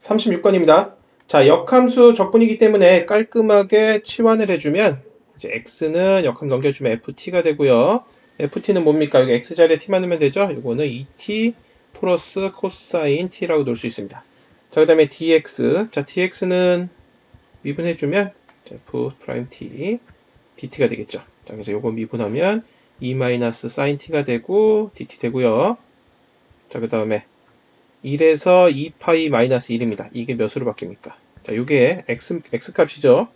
36번입니다. 자, 역함수 적분이기 때문에 깔끔하게 치환을 해주면 이제 x는 역함 넘겨주면 ft가 되고요. ft는 뭡니까? 여기 x 자리에 t만 넣으면 되죠? 이거는 2t 플러스 코사인 t라고 놓을 수 있습니다. 자, 그 다음에 dx. 자, dx는 미분해주면 자, f 프라임 t dt가 되겠죠. 자, 그래서 요거 미분하면 2 마이너스 sin t가 되고 dt 되고요. 자, 그 다음에 1에서 2파이 마이너스 1입니다. 이게 몇으로 바뀝니까? 자, 요게 x, x 값이죠.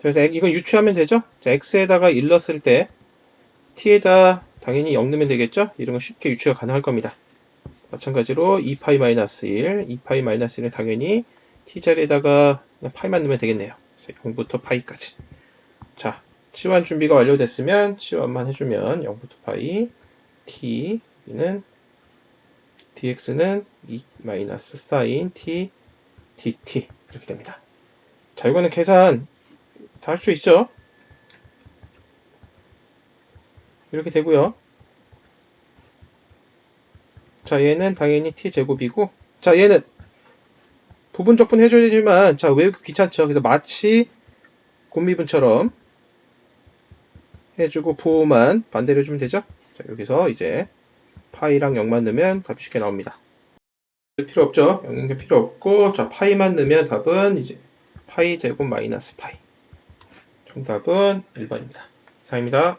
그래서 이건 유추하면 되죠? 자, x에다가 1 넣었을 때 t에다 당연히 0 넣으면 되겠죠? 이런 건 쉽게 유추가 가능할 겁니다. 마찬가지로 2파이 마이너스 1, 2파이 마이너스 1은 당연히 t 자리에다가 그냥 파이만 넣으면 되겠네요. 그래서 0부터 파이까지. 자, 치환 준비가 완료됐으면 치환만 해주면 0부터 파이, t, 여기는 dx는 2 마이너스 사인 t dt 이렇게 됩니다. 자, 이거는 계산 다 할 수 있죠? 이렇게 되고요. 자, 얘는 당연히 t 제곱이고, 자, 얘는 부분 적분 해줘야 되지만, 자, 외우기 귀찮죠? 그래서 마치 곱미분처럼 해주고 부호만 반대로 해주면 되죠? 자, 여기서 이제 파이랑 0만 넣으면 답이 쉽게 나옵니다. 필요 없죠? 영역이 필요 없고, 자, 파이만 넣으면 답은 이제 파이 제곱 마이너스 파이. 정답은 1번입니다. 이상입니다.